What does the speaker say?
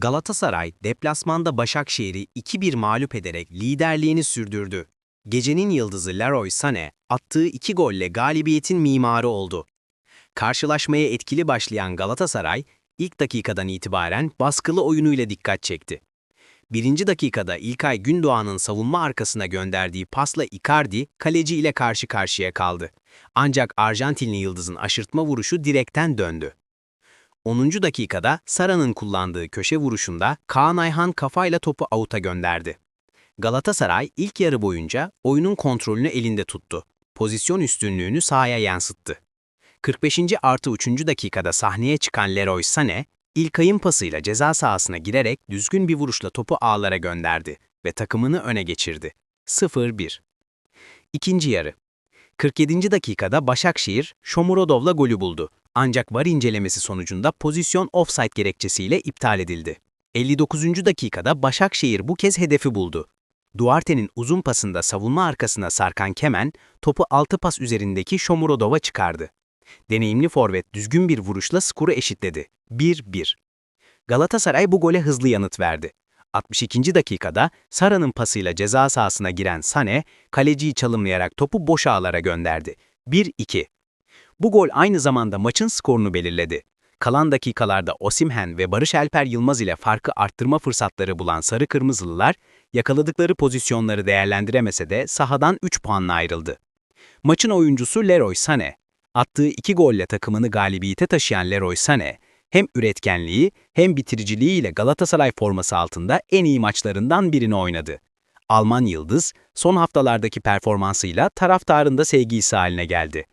Galatasaray deplasmanda Başakşehir'i 2-1 mağlup ederek liderliğini sürdürdü. Gecenin yıldızı Leroy Sané attığı iki golle galibiyetin mimarı oldu. Karşılaşmaya etkili başlayan Galatasaray ilk dakikadan itibaren baskılı oyunuyla dikkat çekti. Birinci dakikada İlkay Gündoğan'ın savunma arkasına gönderdiği pasla Icardi kaleci ile karşı karşıya kaldı. Ancak Arjantinli yıldızın aşırtma vuruşu direkten döndü. 10. dakikada Sara'nın kullandığı köşe vuruşunda Kaan Ayhan kafayla topu avuta gönderdi. Galatasaray ilk yarı boyunca oyunun kontrolünü elinde tuttu. Pozisyon üstünlüğünü sahaya yansıttı. 45. artı 3. dakikada sahneye çıkan Leroy Sané, İlkay'ın pasıyla ceza sahasına girerek düzgün bir vuruşla topu ağlara gönderdi ve takımını öne geçirdi. 0-1. İkinci yarı. 47. dakikada Başakşehir, Shomurodov'la golü buldu. Ancak VAR incelemesi sonucunda pozisyon offside gerekçesiyle iptal edildi. 59. dakikada Başakşehir bu kez hedefi buldu. Duarte'nin uzun pasında savunma arkasına sarkan Kemen, topu altı pas üzerindeki Shomurodov'a çıkardı. Deneyimli forvet düzgün bir vuruşla skoru eşitledi. 1-1. Galatasaray bu gole hızlı yanıt verdi. 62. dakikada Sara'nın pasıyla ceza sahasına giren Sane, kaleciyi çalımlayarak topu boş ağlara gönderdi. 1-2. Bu gol aynı zamanda maçın skorunu belirledi. Kalan dakikalarda Osimhen ve Barış Alper Yılmaz ile farkı arttırma fırsatları bulan Sarı Kırmızılılar, yakaladıkları pozisyonları değerlendiremese de sahadan 3 puanla ayrıldı. Maçın oyuncusu Leroy Sané. Attığı iki golle takımını galibiyete taşıyan Leroy Sané, hem üretkenliği hem bitiriciliğiyle Galatasaray forması altında en iyi maçlarından birini oynadı. Alman Yıldız, son haftalardaki performansıyla taraftarın da sevgisi haline geldi.